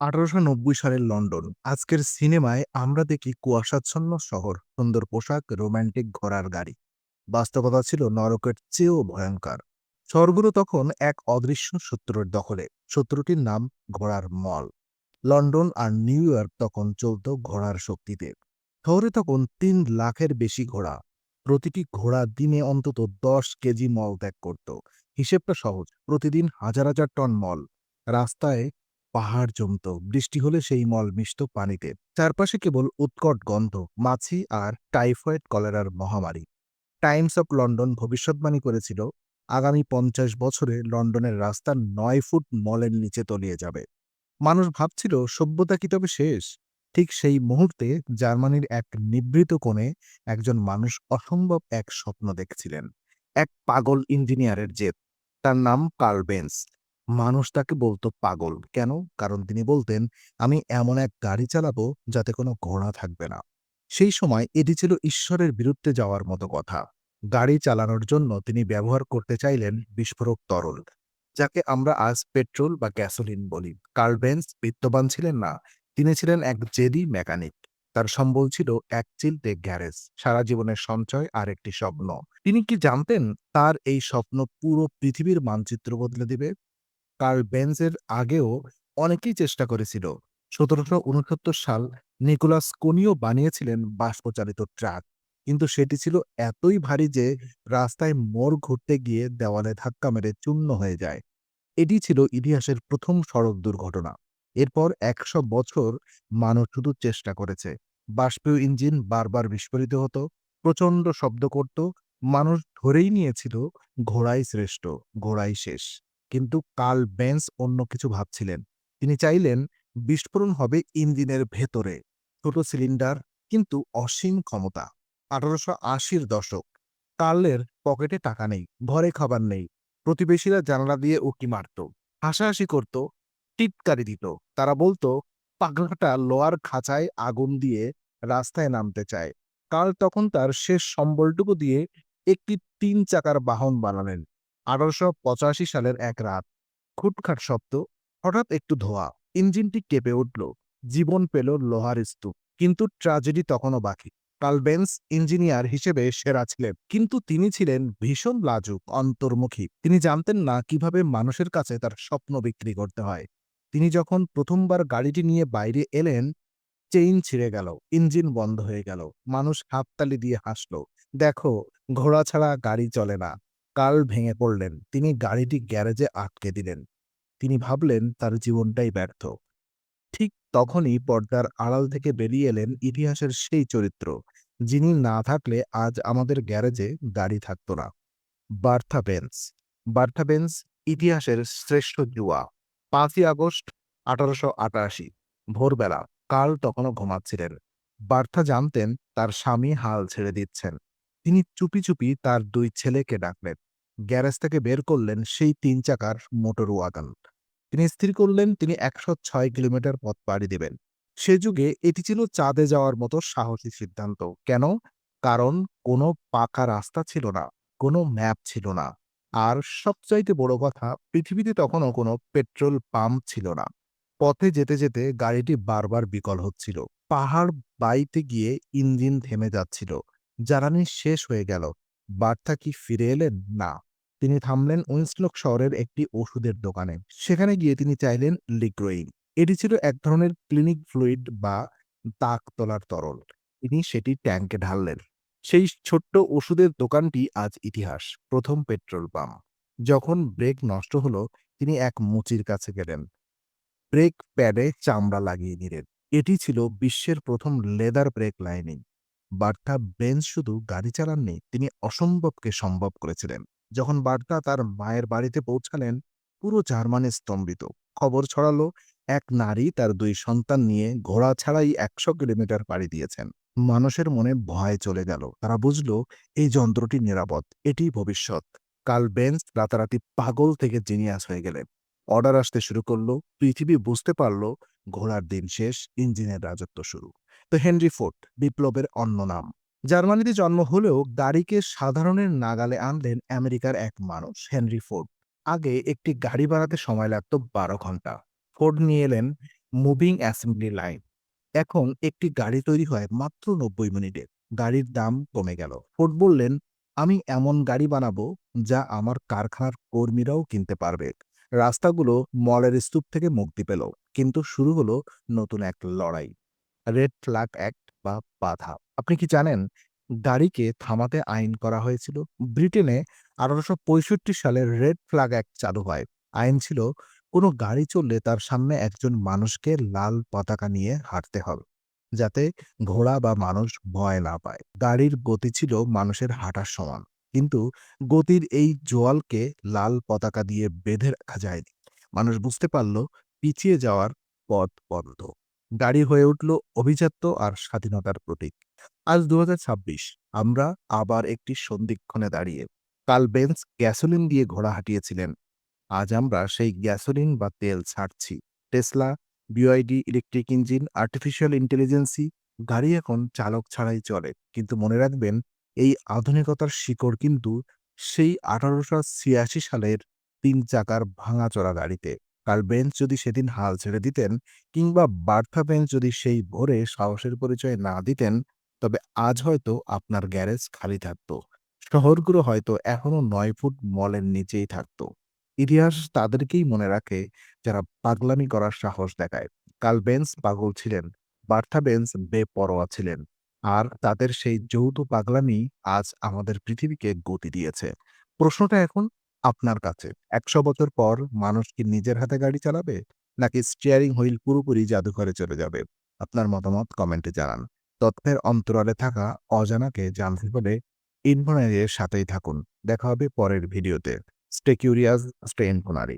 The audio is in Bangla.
আঠারোশো নব্বই সালের লন্ডন। আজকের সিনেমায় আমরা দেখি কুয়াশাচ্ছন্ন শহর, সুন্দর পোশাক রোমান্টিক ঘোড়ার গাড়ি। বাস্তবতা ছিল নরকের চেয়েও ভয়ঙ্কর শহরগুলো তখন এক অদৃশ্য শত্রুর দখলে। শত্রুটির নাম ঘোড়ার মল। লন্ডন আর নিউ ইয়র্ক তখন চলত ঘোড়ার শক্তিতে। শহরে তখন তিন লাখের বেশি ঘোড়া। প্রতিটি ঘোড়া দিনে অন্তত দশ কেজি মল ত্যাগ করত। হিসেবটা সহজ। প্রতিদিন হাজার হাজার টন মল। রাস্তায় পাহাড় জমত, বৃষ্টি হলে সেই মল মিশত পানিতে। চারপাশে কেবল উৎকট গন্ধ, মাছি আর টাইফয়েড কলেরার মহামারী। টাইমস অফ লন্ডন ভবিষ্যৎবাণী করেছিল, আগামী পঞ্চাশ বছরে লন্ডনের রাস্তা নয় ফুট মলের নিচে তলিয়ে যাবে। মানুষ ভাবছিল, সভ্যতা কি তবে শেষ? ঠিক সেই মুহূর্তে জার্মানির এক নিবৃত কোণে একজন মানুষ অসম্ভব এক স্বপ্ন দেখছিলেন। এক পাগল ইঞ্জিনিয়ারের জেদ। তার নাম কার্ল বেন্স। মানুষ তাকে বলতো পাগল। কেন? কারণ তিনি বলতেন, আমি এমন এক গাড়ি চালাবো যাতে কোনো ঘোড়া থাকবে না। সেই সময় এটি ছিল ঈশ্বরের বিরুদ্ধে যাওয়ার মতো কথা। গাড়ি চালানোর জন্য তিনি ব্যবহার করতে চাইলেন বিস্ফোরক তরল, যাকে আমরা আজ পেট্রোল বা গ্যাসোলিন বলি। কার্লবেন্স বিত্তবান ছিলেন না, তিনি ছিলেন এক জেদি মেকানিক। তার সম্বল ছিল এক চিলতে গ্যারেজ, সারা জীবনের সঞ্চয় আর একটি স্বপ্ন। তিনি কি জানতেন, তার এই স্বপ্ন পুরো পৃথিবীর মানচিত্র বদলে দিবে? কার্ল বেন্সের আগেও অনেকেই চেষ্টা করেছিল। সতেরোশো উনসত্তর সাল নিকোলাস কোনিও বানিয়েছিলেন বাষ্পচালিত ট্রাক। কিন্তু সেটি ছিল এতই ভারী যে রাস্তায় মোড় ঘুরতে গিয়ে দেওয়ালে ধাক্কা মেরে চূর্ণ হয়ে যায়। এটি ছিল ইতিহাসের প্রথম সড়ক দুর্ঘটনা। এরপর একশো বছর মানুষ শুধু চেষ্টা করেছে। বাষ্পীয় ইঞ্জিন বারবার বিস্ফোরিত হতো, প্রচণ্ড শব্দ করত, মানুষ ধরেই নিয়েছিল, ঘোড়াই শ্রেষ্ঠ, ঘোড়াই শেষ। কিন্তু কার্ল বেন্স অন্য কিছু ভাবছিলেন। তিনি চাইলেন বিস্ফোরণ হবে ইঞ্জিনের ভেতরে, ছোট সিলিন্ডার কিন্তু অসীম ক্ষমতা, আঠারোশো আশির দশক। কার্লের পকেটে টাকা নেই, ঘরে খাবার নেই, প্রতিবেশীরা জানালা দিয়ে উকি মারত, হাসাহাসি করত, টিটকারি দিত। তারা বলতো, পাগলাটা লোয়ার খাঁচায় আগুন দিয়ে রাস্তায় নামতে চায়। কার্ল তখন তার শেষ সম্বলটুকু দিয়ে একটি তিন চাকার বাহন বানালেন। আঠারোশো পঁচাশি সালের এক রাত, খুটখাট শব্দ, হঠাৎ একটু ধোয়া, ইঞ্জিনটি কেঁপে উঠল, জীবন পেল লোহার স্তূপ, কিন্তু ট্র্যাজেডি তখনও বাকি। কালবেন্স ইঞ্জিনিয়ার হিসেবে সেরা ছিলেন, কিন্তু তিনি ছিলেন ভীষণ লাজুক, অন্তর্মুখী। তিনি জানতেন না কীভাবে মানুষের কাছে তার স্বপ্ন বিক্রি করতে হয়। তিনি যখন প্রথমবার গাড়িটি নিয়ে বাইরে এলেন, চেইন ছিঁড়ে গেল, ইঞ্জিন বন্ধ হয়ে গেল, মানুষ হাততালি দিয়ে হাসল, দেখো, ঘোড়া ছাড়া গাড়ি চলে না। কাল ভেঙে পড়লেন। তিনি গাড়িটি গ্যারেজে আটকে দিলেন। তিনি ভাবলেন তার জীবনটাই ব্যর্থ। ঠিক তখনই পর্দার আড়াল থেকে বেরিয়ে এলেন ইতিহাসের সেই চরিত্র, যিনি না থাকলে আজ আমাদের গ্যারেজে গাড়ি থাকতো না। Bertha bench. বার্থা বেন্স ইতিহাসের শ্রেষ্ঠ জুয়া। পাঁচই আগস্ট আঠারোশো আটাশি, ভোরবেলা কাল তখনও ঘুমাচ্ছিলেন। বার্থা জানতেন তার স্বামী হাল ছেড়ে দিচ্ছেন। তিনি চুপি চুপি তার দুই ছেলেকে ডাকলেন। গ্যারেজ থেকে বের করলেন সেই তিন চাকার মোটর ওয়াগন। তিনি স্থির করলেন, তিনি একশো ছয় কিলোমিটার পথ পাড়ি দেবেন। সে যুগে এটি ছিল চাঁদে যাওয়ার মতো সাহসী সিদ্ধান্ত। কেন? কারণ কোনো পাকা রাস্তা ছিল না, কোনো ম্যাপ ছিল না। আর সবচাইতে বড় কথা, পৃথিবীতে তখনও কোনো পেট্রোল পাম্প ছিল না। পথে যেতে যেতে গাড়িটি বারবার বিকল হচ্ছিল। পাহাড় বাইতে গিয়ে ইঞ্জিন থেমে যাচ্ছিল। জ্বালানি শেষ হয়ে গেল। বার্তা কি ফিরে এলেন? না। তিনি থামলেন উইন্সলক শহরের একটি ওষুধের দোকানে। সেখানে গিয়ে তিনি চাইলেন লিগ্রোইন। এটি ছিল এক ধরনের ক্লিনিক ফ্লুইড বা তাক তোলার তরল। তিনি সেটি ট্যাঙ্কে ঢাললেন। সেই ছোট্ট ওষুধের দোকানটি আজ ইতিহাস, প্রথম পেট্রোল পাম্প। যখন ব্রেক নষ্ট হলো, তিনি এক মুচির কাছে গেলেন। ব্রেক প্যাডে চামড়া লাগিয়ে নিলেন। এটি ছিল বিশ্বের প্রথম leather brake lining. Bertha Benz শুধু গাড়ি চালাননি, তিনি অসম্ভবকে সম্ভব করেছিলেন। যখন বার্তা তার মায়ের বাড়িতে পৌঁছালেন, পুরো জার্মানি স্তম্ভিত। খবর ছড়ালো, এক নারী তার দুই সন্তান নিয়ে ঘোড়া ছাড়াই একশো কিলোমিটার পাড়ি দিয়েছেন। মানুষের মনে ভয় চলে গেল। তারা বুঝল, এই যন্ত্রটি নিরাপদ, এটি ভবিষ্যৎ। কাল বেঞ্চ রাতারাতি পাগল থেকে জিনিয়াস হয়ে গেলেন। অর্ডার আসতে শুরু করল, পৃথিবী বুঝতে পারল, ঘোড়ার দিন শেষ, ইঞ্জিনের রাজত্ব শুরু। তো হেনরি ফোর্ট, বিপ্লবের অন্য নাম। জার্মানিতে জন্ম হলেও গাড়িকে সাধারণের নাগালে আনলেন আমেরিকার এক মানুষ, হেনরি ফোর্ড। আগে একটি গাড়ি বানাতে সময় লাগত বারো ঘণ্টা। ফোর্ড নিয়ে এলেন মুভিং অ্যাসেম্বলি লাইন। এখন একটি গাড়ি তৈরি হয় মাত্র নব্বই মিনিটে। গাড়ির দাম কমে গেল। ফোর্ড বললেন, আমি এমন গাড়ি বানাবো যা আমার কারখানার কর্মীরাও কিনতে পারবে। রাস্তাগুলো মলের স্তূপ থেকে মুক্তি পেল, কিন্তু শুরু হলো নতুন এক লড়াই। রেড ফ্ল্যাগ অ্যাক্ট বা বাধা। আপনি কি জানেন গাড়িকে থামাতে আইন করা হয়েছিল? ব্রিটেনে আঠারোশো পঁয়ষট্টি সালে রেড ফ্ল্যাগ অ্যাক্ট চালু হয়। আইন ছিল, কোনো গাড়ি চললে তার সামনে একজন মানুষকে লাল পতাকা নিয়ে হাঁটতে হবে, যাতে ঘোড়া বা মানুষ ভয় না পায়। গাড়ির গতি ছিল মানুষের হাঁটার সমান, কিন্তু গতির এই জোয়ালকে লাল পতাকা দিয়ে বেঁধে রাখা যায়নি। মানুষ বুঝতে পারল, পিছিয়ে যাওয়ার পথ বন্ধ। গাড়ি হয়ে উঠল অভিজাত্য আর স্বাধীনতার প্রতীক। আজ দু হাজার ছাব্বিশ, আমরা আবার একটি সন্ধিক্ষণে দাঁড়িয়ে কাল বেঞ্চ গ্যাসোলিন দিয়ে ঘোড়া হাঁটিয়েছিলেন। আজ আমরা সেই গ্যাসোলিন বা তেল ছাড়ছি। Tesla, BYD, electric engine, artificial intelligence, গাড়ি এখন চালক ছাড়াই চলে। কিন্তু মনে রাখবেন, এই আধুনিকতার শিকড় কিন্তু সেই আঠারোশো ছিয়াশি সালের তিন চাকার ভাঙাচোরা গাড়িতে। কাল বেঞ্চ যদি সেদিন হাল ছেড়ে দিতেন কিংবা বার্থা বেঞ্চ যদি সেই ভোরে সাহসের পরিচয় না দিতেন, তবে আজ হয়তো আপনার গ্যারেজ খালি থাকতো। শহরগুলো হয়তো এখনও নয় ফুট মলের নিচেই থাকতো। ইতিহাস তাদেরকেই মনে রাখে যারা পাগলামি করার সাহস দেখায়। কাল বেঞ্চ পাগল ছিলেন বার্থা বেঞ্চ বেপরোয়া ছিলেন, আর তাদের সেই যৌথ পাগলামি আজ আমাদের পৃথিবীকে গতি দিয়েছে। প্রশ্নটা এখন আপনার কাছে? একশো বছর পর মানুষ কি নিজের হাতে গাড়ি চালাবে? নাকি স্টিয়ারিং হুইল পুরোপুরি জাদুঘরে চলে যাবে? আপনার মতামত কমেন্টে জানান। তথ্যের অন্তরালে থাকা অজানাকে জানতে হলে ইনফোনারির সাথেই থাকুন। দেখা হবে পরের ভিডিওতে স্টে কিউরিয়াস স্টে ইনফোনারি